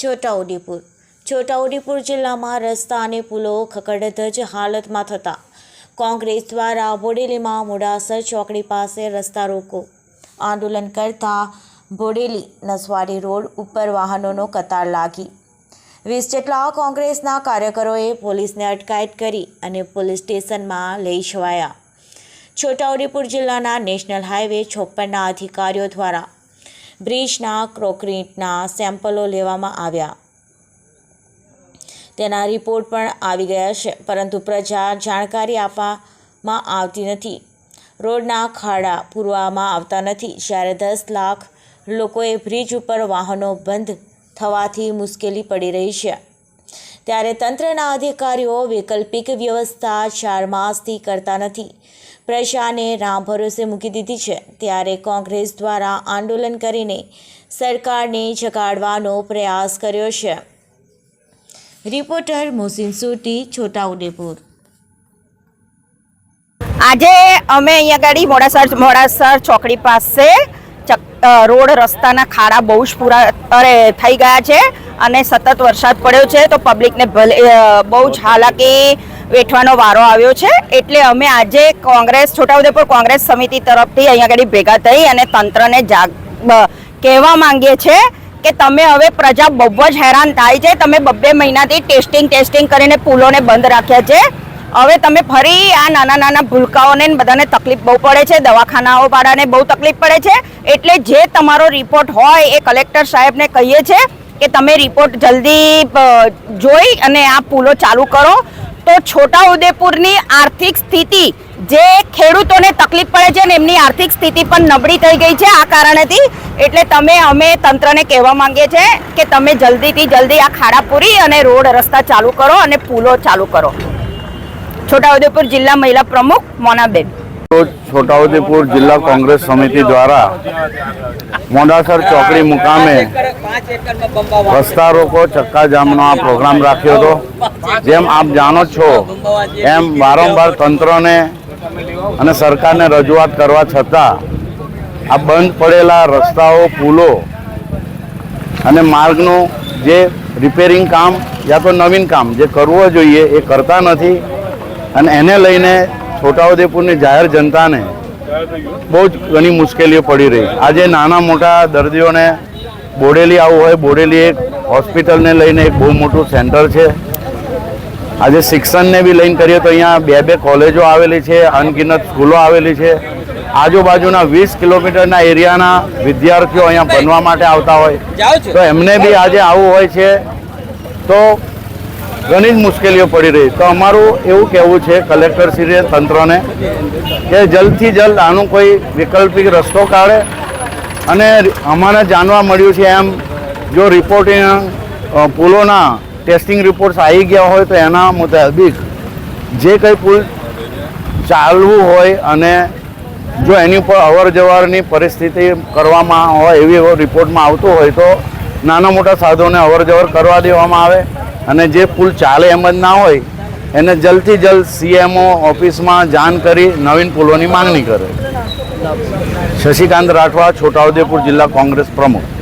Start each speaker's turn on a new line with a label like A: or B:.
A: છોટાઉદેપુર. છોટાઉદેપુર જિલ્લામાં રસ્તા અને પુલો ખકડધજ હાલતમાં થતા. કોંગ્રેસ દ્વારા બોડેલીમાં મોડાસર ચોકડી પાસે રસ્તા રોકો. આંદોલન કરતા બોડેલી નસવાડી રોડ ઉપર વાહનોનો કતાર લાગી. વીસ જેટલા કોંગ્રેસના કાર્યકરોએ પોલીસને અટકાયત કરી અને પોલીસ સ્ટેશનમાં લઈ જવાયા છોટાઉદેપુર જિલ્લાના નેશનલ હાઈવે છપ્પનના અધિકારીઓ દ્વારા બ્રિજના ક્રોકરીટના સેમ્પલો લેવામાં આવ્યા. તેના રિપોર્ટ પણ આવી ગયા છે, પરંતુ પ્રજા જાણકારી આપવામાં આવતી નથી. રોડના ખાડા પૂરવામાં આવતા નથી. જ્યારે દસ લાખ લોકોએ બ્રિજ ઉપર વાહનો બંધ થવાથી મુશ્કેલી પડી રહી છે. ત્યારે તંત્રના અધિકારીઓ વૈકલ્પિક વ્યવસ્થા ચાર માસથી કરતા નથી. પ્રજાને રાહ ભરોસે મૂકી દીધી છે. ત્યારે કોંગ્રેસ દ્વારા આંદોલન કરીને સરકારને જગાડવાનો પ્રયાસ કર્યો છે. રિપોર્ટર મોહસિન સુટી છોટાઉદેપુર.
B: આજે અમે અહીંયા ગાડી મોડાસર મોડાસર ચોકડી પાસે રોડ રસ્તાના ખાડા બહુ જ પૂરા અરે, થઈ ગયા છે. અને સતત વરસાદ પડ્યો છે, તો પબ્લિકને ભલે બહુ જ હાલાકી વેઠવાનો વારો આવ્યો છે. એટલે અમે આજે કોંગ્રેસ, છોટાઉદેપુર કોંગ્રેસ સમિતિ તરફથી અહીંયા આગળ ભેગા થઈ અને તંત્રને જાગ કહેવા માંગીએ છીએ કે તમે હવે પ્રજા બહુ જ હેરાન થાય છે. તમે બબ્બે મહિનાથી ટેસ્ટિંગ ટેસ્ટિંગ કરીને પુલોને બંધ રાખ્યા છે. હવે તમે ફરી આ નાના નાના ભૂલકાઓને બધાને તકલીફ બહુ પડે છે. દવાખાનાઓ વાળાને બહુ તકલીફ પડે છે. એટલે જે તમારો રિપોર્ટ હોય એ કલેક્ટર સાહેબને કહીએ છે કે તમે રિપોર્ટ જલ્દી જોઈ અને આ પુલો ચાલુ કરો. તો છોટાઉદેપુરની આર્થિક સ્થિતિ, જે ખેડૂતોને તકલીફ પડે છે ને એમની આર્થિક સ્થિતિ પણ નબળી થઈ ગઈ છે આ કારણેથી, એટલે તમે અમે તંત્રને કહેવા માંગીએ છીએ કે તમે જલ્દીથી જલ્દી આ ખાડા પૂરી અને રોડ રસ્તા ચાલુ કરો અને પુલો ચાલુ કરો. છોટાઉદેપુર જિલ્લા મહિલા પ્રમુખ મોનાબેન.
C: છોટાઉદેપુર જિલ્લા કોંગ્રેસ સમિતિ દ્વારા મોડાસર ચોકડી મુકામે રસ્તા રોકો, ચક્કા જામનો આ પ્રોગ્રામ રાખ્યો હતો. જેમ આપ જાણો છો, એમ વારંવાર તંત્રને અને સરકારને રજૂઆત કરવા છતાં આ બંધ પડેલા રસ્તાઓ, પુલો અને માર્ગનું જે રિપેરિંગ કામ યા તો નવીન કામ જે કરવું જોઈએ એ કરતા નથી. અને એને લઈને છોટાઉદેપુરની જાહેર જનતાને બહુ જ ઘણી મુશ્કેલીઓ પડી રહી. આજે નાના મોટા દર્દીઓને બોડેલી આવવું હોય બોડેલી એક હોસ્પિટલને લઈને એક બહુ મોટું સેન્ટર છે. આજે શિક્ષણને બી લઈને કરીએ તો અહીંયા બે બે કોલેજો આવેલી છે અનગિનત સ્કૂલો આવેલી છે. આજુબાજુના વીસ કિલોમીટરના એરિયાના વિદ્યાર્થીઓ અહીંયા ભણવા માટે આવતા હોય. તો એમને બી આજે આવું હોય છે. તો ઘણી જ મુશ્કેલીઓ પડી રહી. તો અમારું એવું કહેવું છે કલેક્ટરશ્રીએ તંત્રને કે જલ્દથી જલ્દ આનું કોઈ વૈકલ્પિક રસ્તો કાઢે. અને અમારે જાણવા મળ્યું છે એમ, જો રિપોર્ટ પુલોના ટેસ્ટિંગ રિપોર્ટ્સ આવી ગયા હોય તો એના મુતાબિક જે કંઈ પુલ ચાલવું હોય અને જો એની ઉપર અવર જવરની પરિસ્થિતિ કરવામાં હોય એવી રિપોર્ટમાં આવતું હોય તો નાના મોટા સાધનોને અવર જવર કરવા દેવામાં આવે અને જે પુલ ચાલે એમ જ ના હોય એને જલ્દથી જલ્દ સીએમઓ ઓફિસમાં જાણ કરી નવીન પુલોની માંગણી કરે. શશિકાંત રાઠવા છોટાઉદેપુર જિલ્લા કોંગ્રેસ પ્રમુખ.